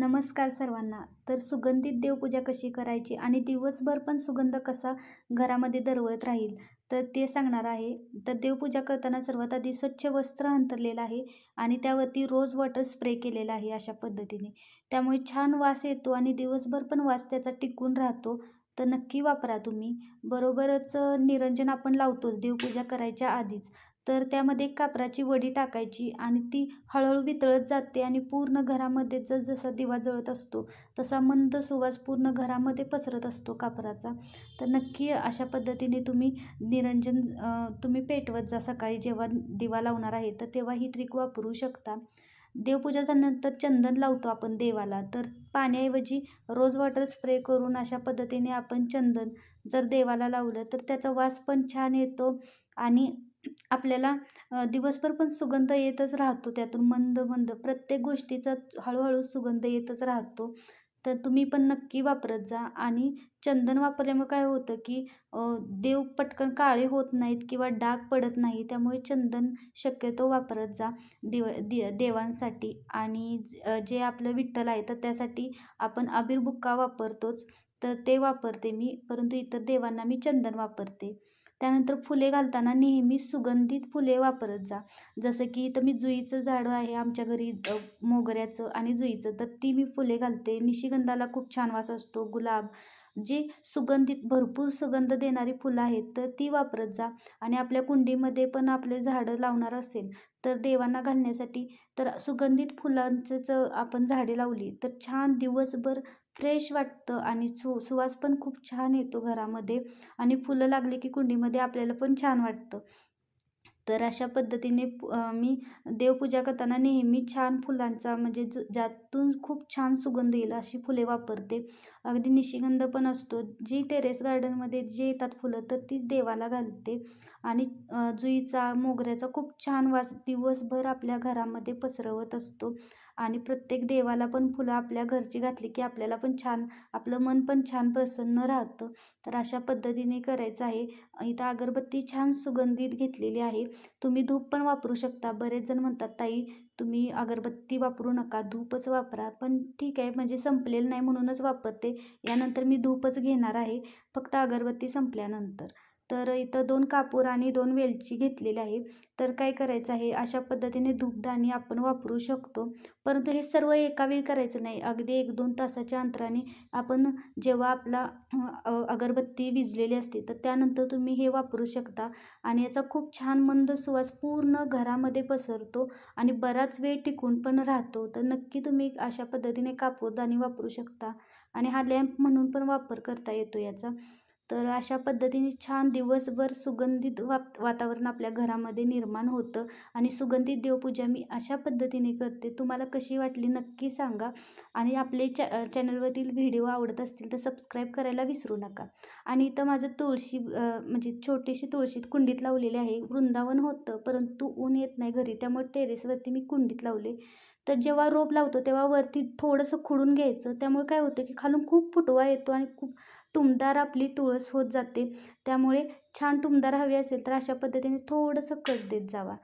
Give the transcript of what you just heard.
नमस्कार सर्वांना. तर सुगंधित देवपूजा कशी करायची आणि दिवसभर पण सुगंध कसा घरामध्ये दरवळत राहील तर ते सांगणार आहे. तर देवपूजा करताना सर्वात आधी स्वच्छ वस्त्र अंतरलेलं आहे आणि त्यावरती रोज वॉटर स्प्रे केलेला आहे अशा पद्धतीने. त्यामुळे छान वास येतो आणि दिवसभर पण वास त्याचा टिकून राहतो. तर नक्की वापरा तुम्ही. बरोबरच निरंजन आपण लावतोच देवपूजा करायच्या आधीच. तर त्यामध्ये एक कापराची वडी टाकायची आणि ती हळूहळू वितळत जाते आणि पूर्ण घरामध्ये जर जसा दिवा जळत असतो तसा मंद सुवास पूर्ण घरामध्ये पसरत असतो कापराचा. तर नक्की अशा पद्धतीने तुम्ही निरंजन तुम्ही पेटवत जा सकाळी जेव्हा दिवा लावणार आहे तर तेव्हा ही ट्रिक वापरू शकता. देवपूजा झाल्यानंतर चंदन लावतो आपण देवाला. तर पाण्याऐवजी रोज वॉटर स्प्रे करून अशा पद्धतीने आपण चंदन जर देवाला लावलं तर त्याचा वास पण छान येतो आणि आपल्याला दिवसभर पण सुगंध येतच राहतो त्यातून मंद मंद. प्रत्येक गोष्टीचा हळूहळू सुगंध येतच राहतो. तर तुम्ही पण नक्की वापरत जा. आणि चंदन वापरल्यामुळे काय होतं की देव पटकन काळे होत नाहीत किंवा डाग पडत नाही त्यामुळे चंदन शक्यतो वापरत जा दिव दि देवांसाठी. आणि जे आपलं विठ्ठल आहे तर त्यासाठी आपण अबीर बुक्का वापरतोच. तर ते वापरते मी परंतु इतर देवांना मी चंदन वापरते. त्यानंतर फुले घालताना नेहमी सुगंधित फुले वापरत जा. जसं की इथं मी जुईचं झाडं आहे आमच्या घरी मोगऱ्याचं आणि जुईचं तर ती मी फुले घालते. निशिगंधाला खूप छान वास असतो गुलाब जी सुगंधित भरपूर सुगंध देणारी फुलं आहेत तर ती वापरत जा. आणि आपल्या कुंडीमध्ये पण आपले झाडं लावणार असेल तर देवांना घालण्यासाठी तर सुगंधित फुलांचंच आपण झाडे लावली तर छान दिवसभर फ्रेश वाटतं आणि सु सुवास पण खूप छान येतो घरामध्ये. आणि फुलं लागली की कुंडीमध्ये आपल्याला पण छान वाटतं. तर अशा पद्धतीने मी देवपूजा करताना नेहमी छान फुलांचा म्हणजे ज ज्यातून खूप छान सुगंध येईल अशी फुले वापरते. अगदी निशिगंध पण असतो. जी टेरेस गार्डनमध्ये जे येतात फुलं तर तीच देवाला घालते. आणि जुईचा मोगऱ्याचा खूप छान वास दिवसभर आपल्या घरामध्ये पसरवत असतो. आणि प्रत्येक देवाला पण फुलं आपल्या घरची घातली की आपल्याला पण छान आपलं मन पण छान प्रसन्न राहतं. तर अशा पद्धतीने करायचं आहे. इथं अगरबत्ती छान सुगंधित घेतलेली आहे. तुम्ही धूप पण वापरू शकता. बरेच जण म्हणतात ताई तुम्ही अगरबत्ती वापरू नका धूपच वापरा. पण ठीक आहे म्हणजे संपलेलं नाही म्हणूनच वापरते. यानंतर मी धूपच घेणार आहे फक्त अगरबत्ती संपल्यानंतर. तर इथं दोन कापूर आणि दोन वेलची घेतलेली आहे. तर काय करायचं आहे? अशा पद्धतीने धूपदाणी आपण वापरू शकतो. परंतु हे सर्व एका वेळी करायचं नाही. अगदी एक दोन तासाच्या अंतराने आपण जेव्हा आपला अगरबत्ती विजलेली असते तर त्यानंतर तुम्ही हे वापरू शकता. आणि याचा खूप छान मंद सुवास पूर्ण घरामध्ये पसरतो आणि बराच वेळ टिकून पण राहतो. तर नक्की तुम्ही अशा पद्धतीने कापूरदाणी वापरू शकता. आणि हा लॅम्प म्हणून पण वापर करता येतो याचा. तर अशा पद्धतीने छान दिवसभर सुगंधित वाप वातावरण आपल्या घरामध्ये निर्माण होतं आणि सुगंधित देवपूजा मी अशा पद्धतीने करते. तुम्हाला कशी वाटली नक्की सांगा आणि आपले चॅ चॅनलवरील व्हिडिओ आवडत असतील तर सबस्क्राईब करायला विसरू नका. आणि इथं माझं तुळशी म्हणजे छोटीशी तुळशीत कुंडीत लावलेली आहे. वृंदावन होतं परंतु ऊन येत नाही घरी त्यामुळे टेरेसवरती मी कुंडीत लावले. तर जेव्हा रोप लावतो तेव्हा वरती थोडंसं खुडून घ्यायचं. त्यामुळे काय होतं की खालून खूप फुटवा येतो आणि खूप टुमदार आपली तुळस होत जाते. त्यामुळे छान टुमदार हवी असेल तर अशा पद्धतीने थोडंसं कट देत जावा.